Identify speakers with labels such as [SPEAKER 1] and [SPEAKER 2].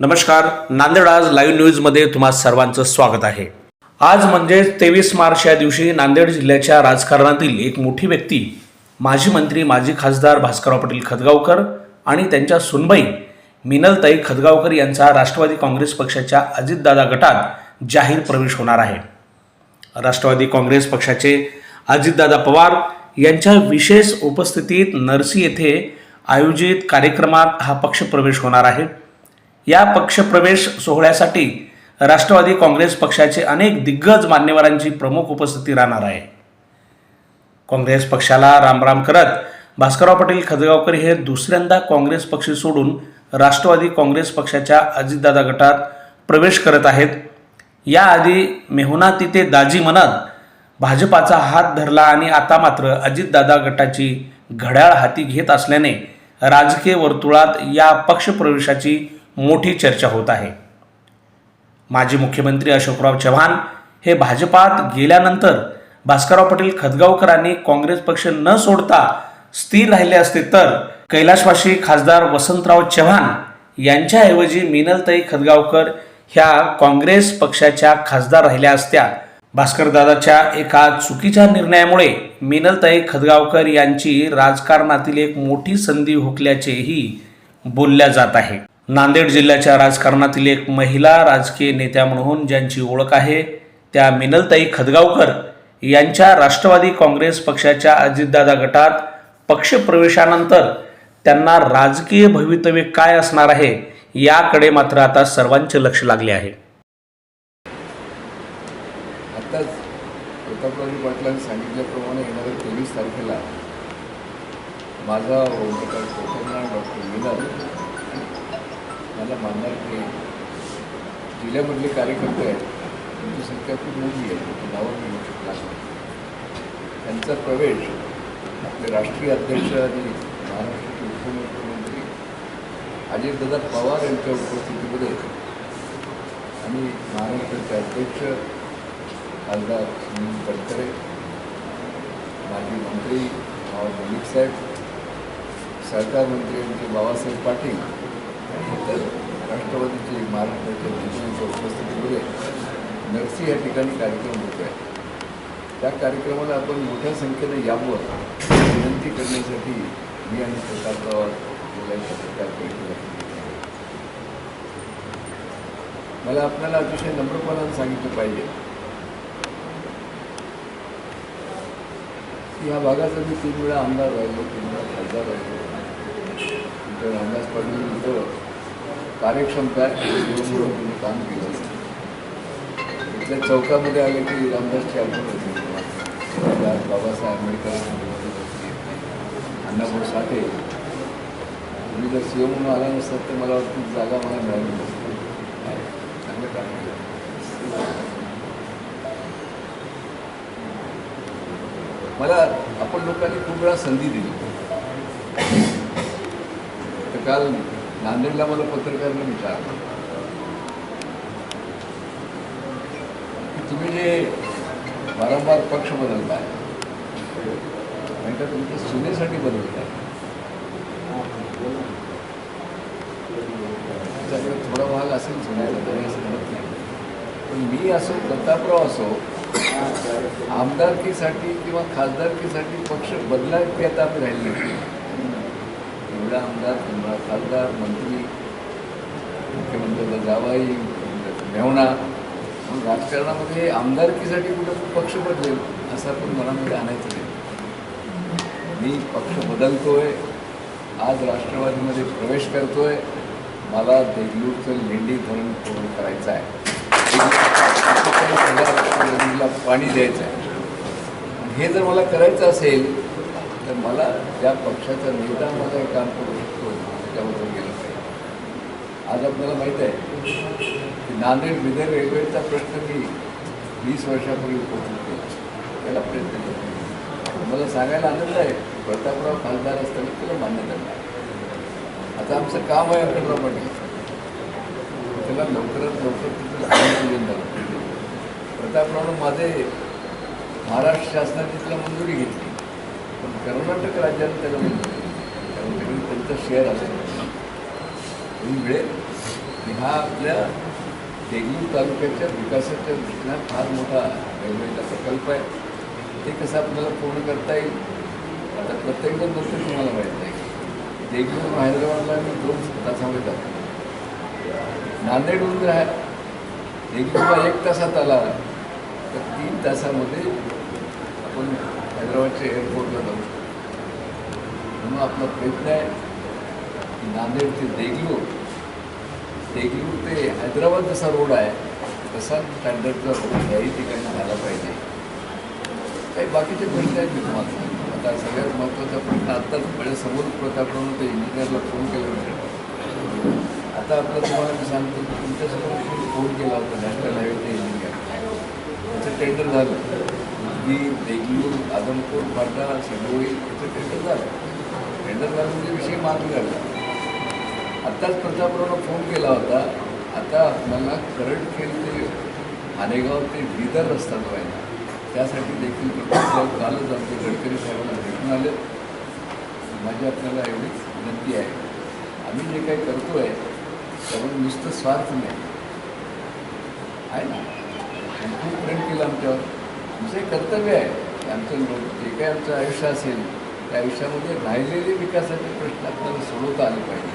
[SPEAKER 1] नमस्कार नांदेड आज लाईव्ह न्यूजमध्ये तुम्हा सर्वांचं स्वागत आहे. आज म्हणजेच तेवीस मार्च या दिवशी नांदेड जिल्ह्याच्या राजकारणातील एक मोठी व्यक्ती माजी मंत्री माजी खासदार भास्करराव पाटील खदगावकर आणि त्यांच्या सुनबाई मिनलताई खदगावकर यांचा राष्ट्रवादी काँग्रेस पक्षाच्या अजितदादा गटात जाहीर प्रवेश होणार आहे. राष्ट्रवादी काँग्रेस पक्षाचे अजितदादा पवार यांच्या विशेष उपस्थितीत नरसी येथे आयोजित कार्यक्रमात हा पक्षप्रवेश होणार आहे. या पक्षप्रवेश सोहळ्यासाठी राष्ट्रवादी काँग्रेस पक्षाचे अनेक दिग्गज मान्यवरांची प्रमुख उपस्थिती राहणार आहे. काँग्रेस पक्षाला रामराम करत भास्करराव पाटील खदगावकर हे दुसऱ्यांदा काँग्रेस पक्ष सोडून राष्ट्रवादी काँग्रेस पक्षाच्या अजितदादा गटात प्रवेश करत आहेत. याआधी मेहुना तिथे दाजी म्हणत भाजपाचा हात धरला आणि आता मात्र अजितदादा गटाची घड्याळ हाती घेत असल्याने राजकीय वर्तुळात या पक्षप्रवेशाची मोठी चर्चा होत आहे. माजी मुख्यमंत्री अशोकराव चव्हाण हे भाजपात गेल्यानंतर भास्करराव पाटील खदगावकरांनी काँग्रेस पक्ष न सोडता स्थिर राहिले असते तर कैलाशवासी खासदार वसंतराव चव्हाण यांच्याऐवजी मिनलताई खदगावकर ह्या काँग्रेस पक्षाच्या खासदार राहिल्या असत्या. भास्करदादाच्या एका चुकीच्या निर्णयामुळे मिनलताई खदगावकर यांची राजकारणातील एक मोठी संधी हुकल्याचेही बोलल्या जात आहे. नांदेड जिल्ह्याच्या राजकारणातील एक महिला राजकीय नेत्या म्हणून ज्यांची ओळख आहे त्या मिनलताई खदगावकर यांच्या राष्ट्रवादी काँग्रेस पक्षाच्या अजितदादा गटात पक्षप्रवेशानंतर त्यांना राजकीय भवितव्य काय असणार आहे याकडे मात्र आता सर्वांचे लक्ष लागले आहे.
[SPEAKER 2] आताच प्रतापरावजी पाटलांनी सांगितल्याप्रमाणे येणाऱ्या तेवीस तारखेला माझा ओमप्रकाश डॉक्टर मिनल मला मानणार की जिल्ह्यामधले कार्यकर्ते आहेत त्यांची संख्या खूप मोठी आहे त्यांची नावं मी घेऊ त्यांचा प्रवेश आपले राष्ट्रीय अध्यक्ष आणि महाराष्ट्राचे उपमुख्यमंत्री अजितदादा पवार यांच्या उपस्थितीमध्ये आणि महाराष्ट्राचे अध्यक्ष खासदार सुनील तटकरे माजी मंत्री नवाब मलिक साहेब सहकार मंत्री यांचे बाबासाहेब पाटील राष्ट्रवादीचे महाराष्ट्राच्या नेत्यांच्या उपस्थितीमध्ये नरसी या ठिकाणी कार्यक्रम होतो आहे त्या कार्यक्रमाला आपण मोठ्या संख्येने यावं विनंती करण्यासाठी मी आणि प्रतापराव यांच्या पत्रकार मला आपल्याला अतिशय नम्रपणानं सांगितलं पाहिजे या भागाचा मी तीन वेळा आमदार राहिलो तीन वेळा खासदार राहिलो. नंतर रामदास पाटील कार्यक्षमता आहे तुम्ही काम केलं इथल्या चौकामध्ये आले की रामदासची आठवण होती. बाबासाहेब आंबेडकर अण्णाभाऊ साठे. तुम्ही जर सीओ म्हणून आला नसतात तर मला वाटतं जागा मला मिळाली नसते. चांगलं काम केलं. मला आपण लोकांनी खूप वेळा संधी दिली. तर काल नांदेडला मला पत्रकारांनी विचारलं. तुम्ही जे वारंवार पक्ष बदलताय नाही का तुमच्या सुनेसाठी बदलताय त्याच्याकडे थोडा भाग असेल सुनेचा तरी असं म्हणत नाही. पण मी असो प्रतापराव असो आमदारकीसाठी किंवा खासदारकीसाठी पक्ष बदलायचे आता आम्ही राहिले नाही. एवढा आमदार एवढा खासदार मंत्री मुख्यमंत्र्याचा जावाई मुख्यमंत्र्याचा मेवणा मग राजकारणामध्ये आमदारकीसाठी कुठं पक्ष बदलेल असं पण मनामध्ये आणायचं नाही. मी पक्ष बदलतोय आज राष्ट्रवादीमध्ये प्रवेश करतोय मला देगलूरचं लेंडी धरण पूर्ण करायचं आहे. पाणी द्यायचं आहे. हे जर मला करायचं असेल तर मला त्या पक्षाचा नेता काम करू शकतो त्याच्यामधून गेलं पाहिजे. आज आपल्याला माहीत आहे की नांदेड बिदर रेल्वेचा प्रश्न मी वीस वर्षापूर्वी उपस्थित केला. त्याला प्रयत्न केला. मला सांगायला आनंद आहे प्रतापराव खासदार असताना त्याला मान्यता मिळाली. आता आमचं काम आहे अकराव पाटील त्याला लवकरात लवकर तिथं झालं. प्रतापरावनं माझे महाराष्ट्र शासनाने तिथला मंजुरी घेतली. पण कर्नाटक राज्याने त्याला मंजुरी त्यांचा शेअर असतो. तुम्ही मिळेल की हा आपल्या देगलूर तालुक्याच्या विकासाच्या दृष्टीनं फार मोठा रेल्वेचा प्रकल्प आहे ते कसं आपल्याला पूर्ण करता येईल? आता प्रत्येकजण गोष्ट तुम्हाला माहीत नाही देगलूर हैदराबादला मी दोन तासामध्ये जातो. नांदेडहून जर आहे देगलूरला एक तासात आला तर तीन तासामध्ये आपण हैदराबादच्या एअरपोर्टला जाऊ शकतो. म्हणून आपला प्रयत्न आहे की नांदेड ते देगलूर देगलूर ते हैदराबाद जसा रोड आहे तसा स्टँडर्डचा रोड याही ठिकाणी झाला पाहिजे. काही बाकीचे प्रश्न आहेत मी तुम्हाला सांगतो. आता सगळ्यात महत्त्वाचा प्रश्न आत्ताच माझ्यासमोर प्रतापराव ते इंजिनियरला फोन केला आता आपलं तुम्हाला मी सांगतो की तुमच्यासमोर फोन केला होता नॅशनल हायवेचे इंजिनियर त्याचं टेंडर झालं. की देगलूर आदमपूर पाटा शिंगोळी याचं टेंडर झालं. टेंडर झालं विषय मार्ग झाला आत्ताच प्रतापरावला फोन केला होता. आता आपल्याला करंटखेड ते हानेगाव ते बिदर रस्ता जो आहे ना त्यासाठी देखील प्रतापराव कालच आमचे गडकरी साहेबांना भेटून आले. माझी आपल्याला एवढीच विनंती आहे. आम्ही जे काही करतो आहे त्यामुळे नुसतं स्वार्थ नाही. आहे ना? खूप प्रेम केलं आमच्यावर. आमचं एक कर्तव्य आहे आमचं जे काही आमचं आयुष्य असेल त्या आयुष्यामध्ये राहिलेले विकासाचे प्रश्न आपल्याला सोडवता आले पाहिजे.